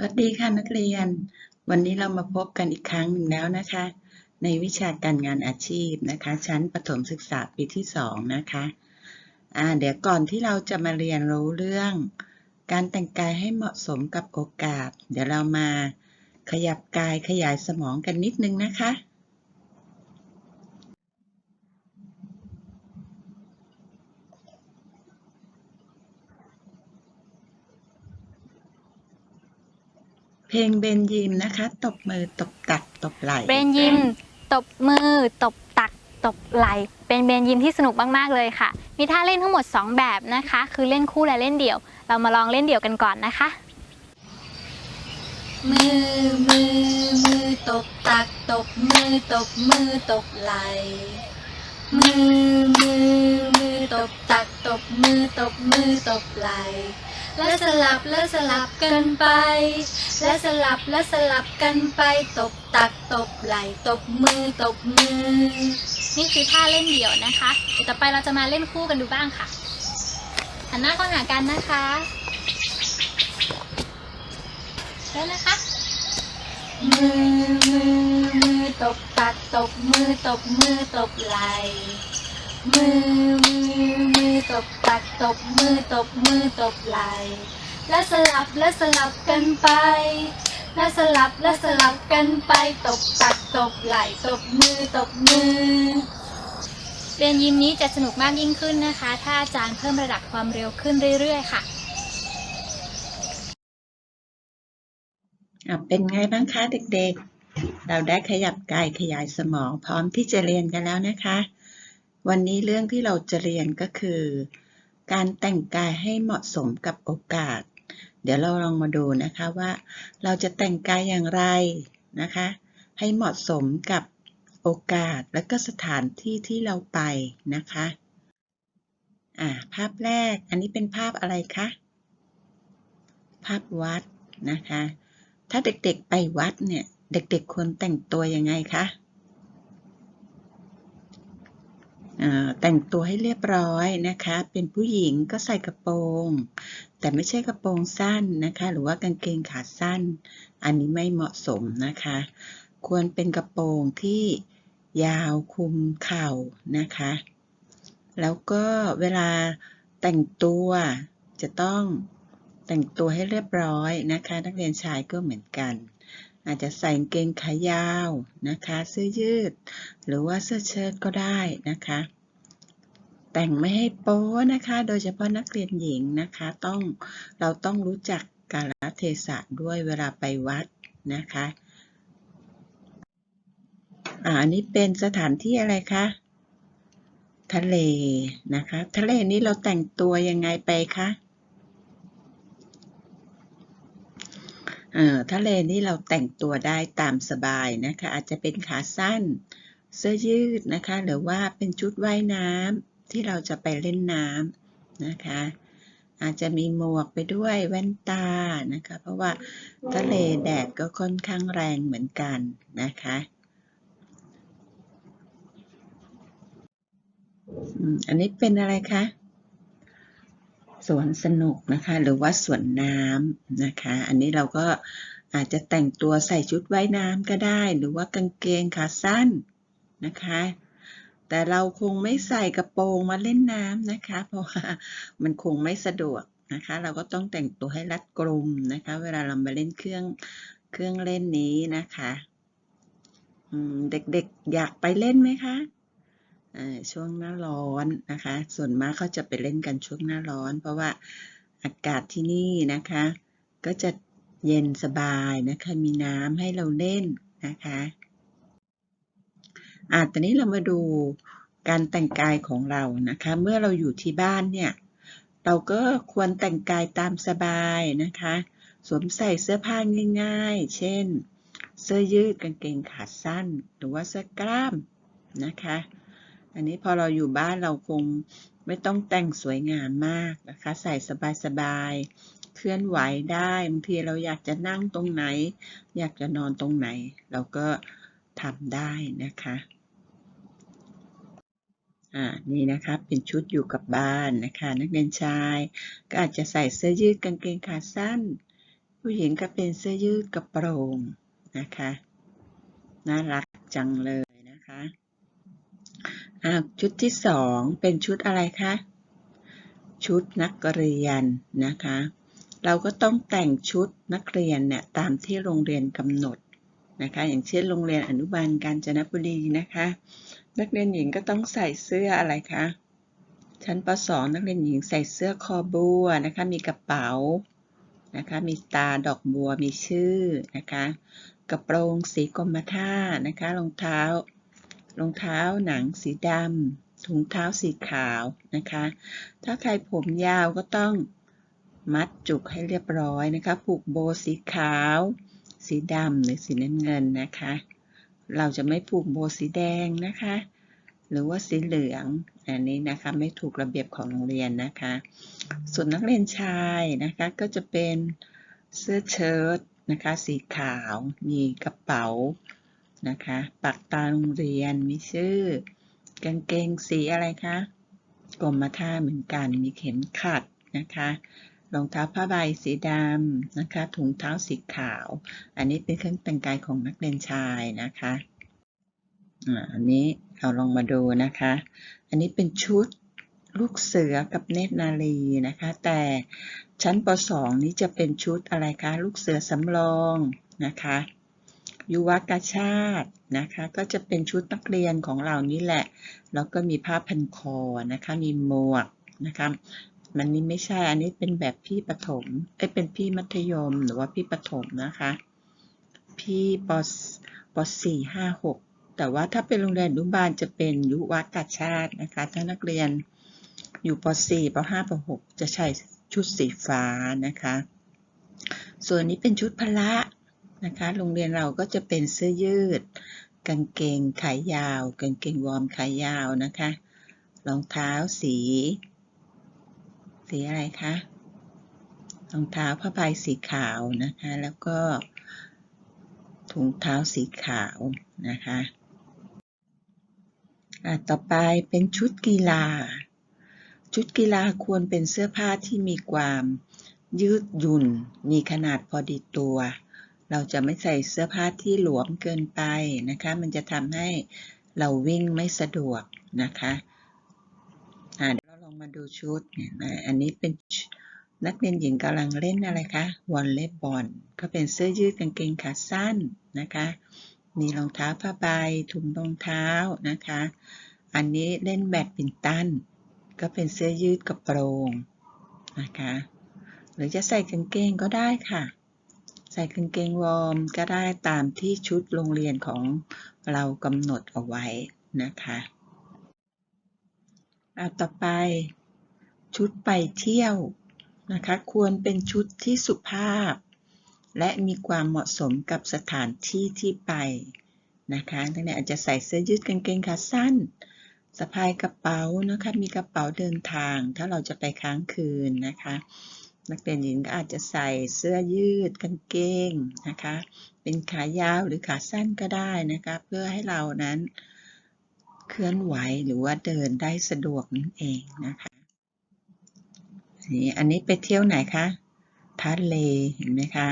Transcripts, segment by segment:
สวัสดีค่ะนักเรียน วันนี้เรามาพบกันอีกครั้งหนึ่งแล้วนะคะ ในวิชาการงานอาชีพนะคะ ชั้นประถมศึกษาปีที่สองนะคะอ่าเดี๋ยวก่อนที่เราจะมาเรียนรู้เรื่อง การแต่งกายให้เหมาะสมกับโอกาส เดี๋ยวเรามาขยับกายขยายสมองกันนิดนึงนะคะ เพลงเบนยิมนะคะ ตบมือตบตักตบไหล่เบนยิม ตบมือ ตบตัก ตบไหล เป็นเบนยิมที่สนุกมากๆเลยค่ะ มีท่าเล่นทั้งหมด 2 แบบนะคะ คือเล่นคู่และเล่นเดี่ยว เรามาลองเล่นเดี่ยวกันก่อนนะคะ มือมือมือตบตัก ตบมือ ตบมือ ตบไหล มือมือมือตบตัก ตบมือ ตบมือ ตบไหล และสลับและสลับกันไป และสลับและสลับกันไป ตบตักตบไหลตบมือตบมือ นี่คือท่าเล่นเดี่ยวนะคะเดี๋ยวต่อไปเราจะมาเล่นคู่กันดูบ้างค่ะหันหน้าเข้าหากันนะคะเริ่มนะคะ มือมือมือตบตักตบมือตบมือตบไหล มือมือมือตบตักตบมือตบมือตบไหลและสลับและสลับกันไปและสลับและสลับกันไปตบตักตบไหลตบมือตบมือ เรียนยิมนี้จะสนุกมากยิ่งขึ้นนะคะ ถ้าอาจารย์เพิ่มระดับความเร็วขึ้นเรื่อย ๆ ค่ะอะเป็นไงบ้างคะเด็กๆ เราได้ขยับกายขยายสมองพร้อมที่จะเรียนกันแล้วนะคะ วันนี้เรื่องที่เราจะเรียนก็คือ การแต่งกายให้เหมาะสมกับโอกาส เดี๋ยวเราลองมาดูนะคะว่า เราจะแต่งกายอย่างไรนะคะ ให้เหมาะสมกับโอกาสและก็สถานที่ที่เราไปนะคะอ่าภาพแรกอันนี้เป็นภาพอะไรคะภาพวัดนะคะ ถ้าเด็กๆไปวัดเนี่ยเด็กๆควรแต่งตัวยังไงคะเอ่อ แต่งตัวให้เรียบร้อยนะคะ เป็นผู้หญิงก็ใส่กระโปรง แต่ไม่ใช่กระโปรงสั้นนะคะ หรือว่ากางเกงขาสั้น อันนี้ไม่เหมาะสมนะคะ ควรเป็นกระโปรงที่ยาวคุมเข่านะคะ แล้วก็เวลาแต่งตัวจะต้องแต่งตัวให้เรียบร้อยนะคะ นักเรียนชายก็เหมือนกัน อาจจะใส่กางเกงขายาวนะคะ เสื้อยืด หรือว่าเสื้อเชิ้ตก็ได้นะคะ แต่งไม่ให้โป๊นะคะ โดยเฉพาะนักเรียนหญิงนะคะต้องเราต้องรู้จักกาลเทศะด้วยเวลาไปวัดนะคะอันนี้เป็นสถานที่อะไรคะทะเลนะคะ ทะเลนี้เราแต่งตัวยังไงไปคะเอ่อ ทะเลนี่เราแต่งตัวได้ตามสบายนะคะ อาจจะเป็นขาสั้น เสื้อยืดนะคะ หรือว่าเป็นชุดว่ายน้ำที่เราจะไปเล่นน้ำนะคะ อาจจะมีหมวกไปด้วยแว่นตานะคะ เพราะว่าทะเลแดดก็ค่อนข้างแรงเหมือนกันนะคะอันนี้เป็นอะไรคะ สวนสนุกนะคะ หรือว่าสวนน้ำนะคะ อันนี้เราก็อาจจะแต่งตัวใส่ชุดว่ายน้ำก็ได้ หรือว่ากางเกงขาสั้นนะคะ แต่เราคงไม่ใส่กระโปรงมาเล่นน้ำนะคะ เพราะว่ามันคงไม่สะดวกนะคะ เราก็ต้องแต่งตัวให้รัดกลุ่มนะคะ เวลาเรามาเล่นเครื่องเครื่องเล่นนี้นะคะเด็กๆอยากไปเล่นไหมคะ ช่วงหน้าร้อนนะคะ ส่วนมากเขาจะไปเล่นกันช่วงหน้าร้อน เพราะว่าอากาศที่นี่นะคะ ก็จะเย็นสบายนะคะ มีน้ำให้เราเล่นนะคะอ่าตอนนี้เรามาดูการแต่งกายของเรานะคะ เมื่อเราอยู่ที่บ้านเนี่ย เราก็ควรแต่งกายตามสบายนะคะ สวมใส่เสื้อผ้าง่าย ๆ เช่น เสื้อยืดกางเกงขาสั้น หรือว่าเสื้อกล้ามนะคะ อันนี้พอเราอยู่บ้านเราคงไม่ต้องแต่งสวยงามมากนะคะ ใส่สบายๆ เคลื่อนไหวได้บางทีเราอยากจะนั่งตรงไหน อยากจะนอนตรงไหน เราก็ทำได้นะคะอ่านี่นะคะเป็นชุดอยู่กับบ้านนะคะ นักเรียนชายก็อาจจะใส่เสื้อยืดกางเกงขาสั้น ผู้หญิงก็เป็นเสื้อยืดกระโปรงนะคะน่ารักจังเลย อ่าชุดที่สองเป็นชุดอะไรคะ ชุดนักเรียนนะคะ เราก็ต้องแต่งชุดนักเรียนเนี่ยตามที่โรงเรียนกำหนดนะคะ อย่างเช่นโรงเรียนอนุบาลกาญจนบุรีนะคะ นักเรียนหญิงก็ต้องใส่เสื้ออะไรคะ ชั้นป .2 นักเรียนหญิงใส่เสื้อคอบัวนะคะ มีกระเป๋านะคะ มีตาดอกบัว มีชื่อนะคะ กระโปรงสีกรมท่านะคะ รองเท้า รองเท้าหนังสีดำถุงเท้าสีขาวนะคะ ถ้าใครผมยาวก็ต้องมัดจุกให้เรียบร้อยนะคะ ผูกโบว์สีขาว สีดำหรือสีน้ำเงินนะคะ เราจะไม่ผูกโบว์สีแดงนะคะ หรือว่าสีเหลืองอันนี้นะคะไม่ถูกระเบียบของโรงเรียนนะคะ ส่วนนักเรียนชายนะคะก็จะเป็นเสื้อเชิ้ตนะคะ สีขาว มีกระเป๋า นะคะปักตาโรงเรียนมีชื่อกางเกงสีอะไรคะกรมท่าเหมือนกันมีเข็มขัดนะคะรองเท้าผ้าใบสีดำนะคะถุงเท้าสีขาว อันนี้เป็นเครื่องแต่งกายของนักเรียนชายนะคะอันนี้เราลองมาดูนะคะ อันนี้เป็นชุดลูกเสือกับเนตรนารีนะคะ แต่ชั้นป .2 นี้จะเป็นชุดอะไรคะ ลูกเสือสำรองนะคะ ยุวกาชาตินะคะ ก็จะเป็นชุดนักเรียนของเรานี่แหละ แล้วก็มีผ้าพันคอนะคะ มีหมวกนะคะมันนี้ไม่ใช่ อันนี้เป็นแบบพี่ประถม เอ้ย เป็นพี่มัธยมหรือว่าพี่ประถมนะคะ พี่ปปสี่ห้าหกแต่ว่าถ้าเป็นโรงเรียนอนุบาลจะเป็นยุวกาชาตินะคะ ถ้านักเรียนอยู่ปสี่ปห้าปหกจะใช้ชุดสีฟ้านะคะ ส่วนนี้เป็นชุดพละ นะคะ โรงเรียนเราก็จะเป็นเสื้อยืด กางเกงขายาว กางเกงวอร์มขายาวนะคะ รองเท้าสี สีอะไรคะ รองเท้าผ้าใบสีขาวนะคะ แล้วก็ถุงเท้าสีขาวนะคะอะต่อไปเป็นชุดกีฬา ชุดกีฬาควรเป็นเสื้อผ้าที่มีความยืดหยุ่น มีขนาดพอดีตัว เราจะไม่ใส่เสื้อผ้าที่หลวมเกินไปนะคะ มันจะทำให้เราวิ่งไม่สะดวกนะคะอ่าเดี๋ยวเราลองมาดูชุดเนี่ยอันนี้เป็นนักเรียนหญิงกำลังเล่นอะไรคะวอลเลย์บอลก็เป็นเสื้อยืดกางเกงขาสั้นนะคะ มีรองเท้าผ้าใบถุงรองเท้านะคะ อันนี้เล่นแบดมินตัน ก็เป็นเสื้อยืดกระโปรงนะคะ หรือจะใส่กางเกงก็ได้ค่ะ ใส่กางเกงวอร์มก็ได้ตามที่ชุดโรงเรียนของเรากำหนดเอาไว้นะคะอะต่อไปชุดไปเที่ยวนะคะควรเป็นชุดที่สุภาพ และมีความเหมาะสมกับสถานที่ที่ไปนะคะทั้งนี้อาจจะใส่เสื้อยืดกางเกงขาสั้นสะพายกระเป๋านะคะมีกระเป๋าเดินทาง ถ้าเราจะไปค้างคืนนะคะ นักเรียนหญิงก็อาจจะใส่เสื้อยืดกางเกงนะคะ เป็นขายาวหรือขาสั้นก็ได้นะคะ เพื่อให้เรานั้นเคลื่อนไหวหรือว่าเดินได้สะดวกนั่นเองนะคะนี่อันนี้ไปเที่ยวไหนคะทะเลเห็นไหมคะ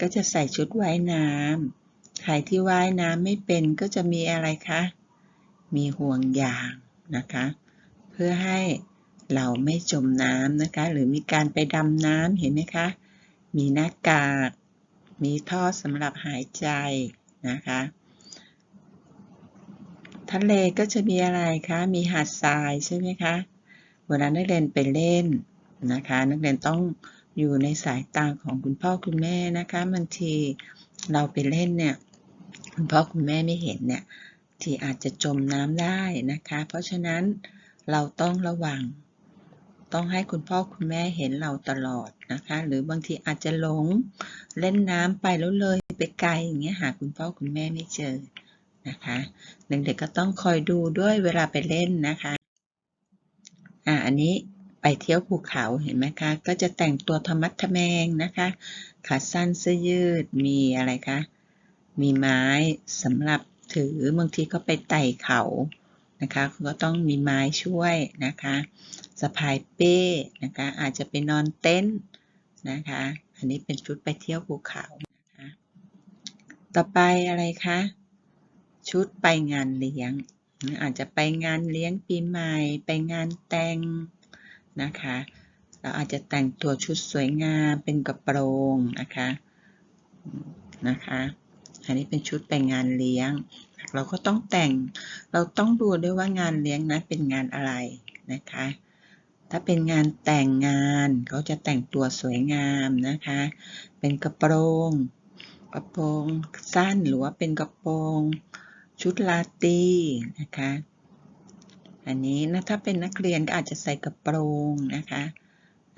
ก็จะใส่ชุดว่ายน้ำใครที่ว่ายน้ำไม่เป็นก็จะมีอะไรคะ มีห่วงยางนะคะ เพื่อให้ เราไม่จมน้ำนะคะ หรือมีการไปดำน้ำเห็นไหมคะ มีหน้ากาก มีท่อสำหรับหายใจนะคะ ทะเลก็จะมีอะไรคะ มีหาดทรายใช่ไหมคะเวลานักเรียนไปเล่นนะคะ นักเรียนต้องอยู่ในสายตาของคุณพ่อคุณแม่นะคะบางทีเราไปเล่นเนี่ยคุณพ่อคุณแม่ไม่เห็นเนี่ยที่อาจจะจมน้ำได้นะคะ เพราะฉะนั้นเราต้องระวัง ต้องให้คุณพ่อคุณแม่เห็นเราตลอดนะคะ หรือบางทีอาจจะหลงเล่นน้ำไปแล้วเลยไปไกลอย่างเงี้ยหาคุณพ่อคุณแม่ไม่เจอนะคะเด็กๆก็ต้องคอยดูด้วยเวลาไปเล่นนะคะอ่าอันนี้ไปเที่ยวภูเขาเห็นไหมคะ ก็จะแต่งตัวธรรมัดทแมงนะคะขาสั้นเสื้อยืดมีอะไรคะมีไม้สำหรับถือบางทีก็ไปไต่เขา นะคะก็ต้องมีไม้ช่วยนะคะสะพายเป้นะคะอาจจะไปนอนเต็นท์นะคะอันนี้เป็นชุดไปเที่ยวภูเขานะคะต่อไปอะไรคะชุดไปงานเลี้ยง อาจจะไปงานเลี้ยงปีใหม่ ไปงานแต่งนะคะเราอาจจะแต่งตัวชุดสวยงามเป็นกระโปรงนะคะนะคะ อันนี้เป็นชุดไปงานเลี้ยง เราก็ต้องแต่ง เราต้องดูด้วยว่างานเลี้ยงนั้นเป็นงานอะไรนะคะ ถ้าเป็นงานแต่งงานเขาจะแต่งตัวสวยงามนะคะ เป็นกระโปรง กระโปรงสั้นหรือว่าเป็นกระโปรง ชุดลาตีนะคะ อันนี้นะถ้าเป็นนักเรียนก็อาจจะใส่กระโปรงนะคะ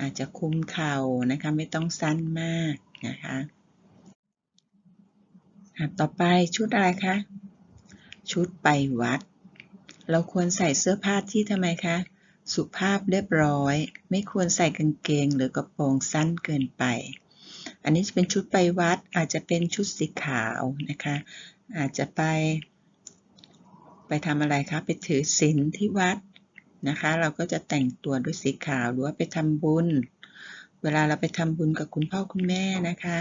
อาจจะคุมเข่านะคะไม่ต้องสั้นมากนะคะต่อไปชุดอะไรคะ ชุดไปวัด เราควรใส่เสื้อผ้าที่ทำไมคะ สุภาพเรียบร้อย ไม่ควรใส่กางเกงหรือกระโปรงสั้นเกินไป อันนี้จะเป็นชุดไปวัด อาจจะเป็นชุดสีขาวนะคะ อาจจะไป ไปทำอะไรคะ ไปถือศีลที่วัดนะคะ เราก็จะแต่งตัวด้วยสีขาวหรือว่าไปทำบุญ เวลาเราไปทำบุญกับคุณพ่อคุณแม่นะคะ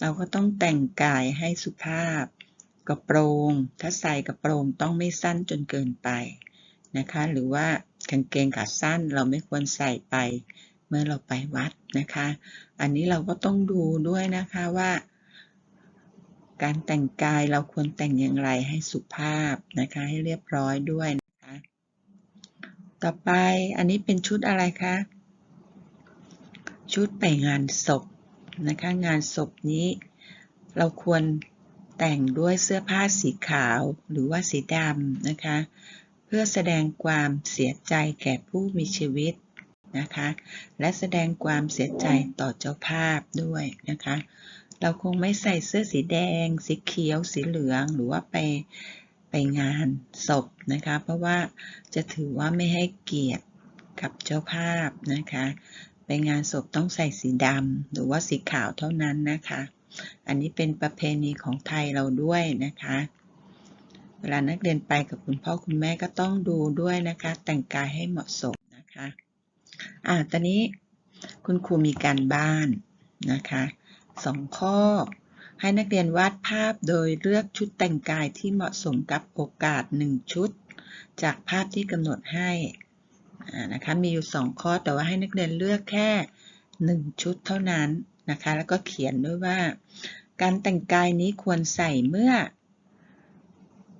เราก็ต้องแต่งกายให้สุภาพ กระโปรง ถ้าใส่กระโปรงต้องไม่สั้นจนเกินไปนะคะ หรือว่ากางเกงขาสั้นเราไม่ควรใส่ไป เมื่อเราไปวัดนะคะ อันนี้เราก็ต้องดูด้วยนะคะว่า การแต่งกายเราควรแต่งอย่างไรให้สุภาพนะคะ ให้เรียบร้อยด้วยนะคะ ต่อไปอันนี้เป็นชุดอะไรคะชุดไปงานศพนะคะ งานศพนี้เราควร แต่งด้วยเสื้อผ้าสีขาวหรือว่าสีดำนะคะ เพื่อแสดงความเสียใจแก่ผู้มีชีวิตนะคะ และแสดงความเสียใจต่อเจ้าภาพด้วยนะคะ เราคงไม่ใส่เสื้อสีแดง สีเขียว สีเหลืองหรือว่าไปไปงานศพนะคะ เพราะว่าจะถือว่าไม่ให้เกียรติกับเจ้าภาพนะคะ ไปงานศพต้องใส่สีดำหรือว่าสีขาวเท่านั้นนะคะ อันนี้เป็นประเพณีของไทยเราด้วยนะคะ เวลานักเรียนไปกับคุณพ่อคุณแม่ก็ต้องดูด้วยนะคะ แต่งกายให้เหมาะสมนะคะอ่าตอนนี้คุณครูมีการบ้านนะคะสองข้อ ให้นักเรียนวาดภาพโดยเลือกชุดแต่งกายที่เหมาะสมกับโอกาส 1 ชุด จากภาพที่กำหนดให้นะคะมีอยู่ 2 ข้อแต่ว่าให้นักเรียนเลือกแค่ 1 ชุดเท่านั้น นะคะ แล้วก็เขียนด้วยว่า การแต่งกายนี้ควรใส่เมื่อ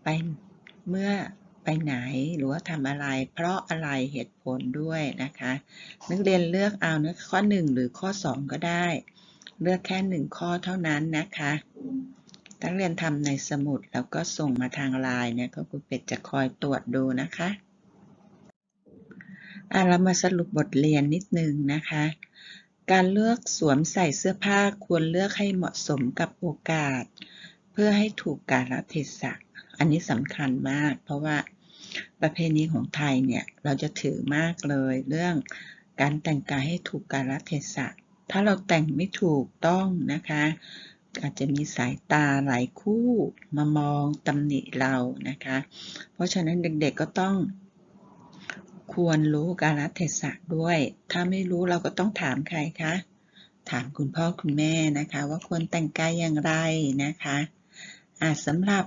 ไปเมื่อไปไหนหรือว่าทำอะไร เพราะอะไรเหตุผลด้วยนะคะ นักเรียนเลือกเอานะข้อ 1 หรือข้อ 2 ก็ได้ เลือกแค่ 1 ข้อเท่านั้นนะคะนักเรียนทำในสมุดแล้วก็ส่งมาทางไลน์เนี่ยก็ครูเป็ดจะคอยตรวจดูนะคะอะเรามาสรุปบทเรียนนิดนึงนะคะ การเลือกสวมใส่เสื้อผ้าควรเลือกให้เหมาะสมกับโอกาส เพื่อให้ถูกกาลเทศะอันนี้สำคัญมาก เพราะว่าประเพณีของไทยเนี่ยเราจะถือมากเลยเรื่องการแต่งกายให้ถูกกาลเทศะ ถ้าเราแต่งไม่ถูกต้องนะคะ อาจจะมีสายตาหลายคู่มามองตำหนิเรานะคะ เพราะฉะนั้นเด็กๆก็ต้อง ควรรู้กาลเทศะด้วย ถ้าไม่รู้เราก็ต้องถามใครคะ ถามคุณพ่อคุณแม่นะคะ ว่าควรแต่งกายอย่างไรนะคะอ่าสำหรับ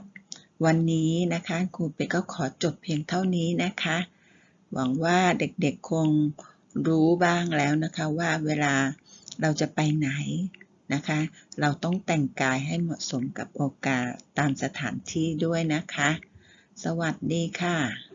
วันนี้นะคะครูเป็ดก็ขอจบเพียงเท่านี้นะคะ หวังว่าเด็กๆคงรู้บ้างแล้วนะคะว่าเวลาเราจะไปไหนนะคะ เราต้องแต่งกายให้เหมาะสมกับโอกาสตามสถานที่ด้วยนะคะ สวัสดีค่ะ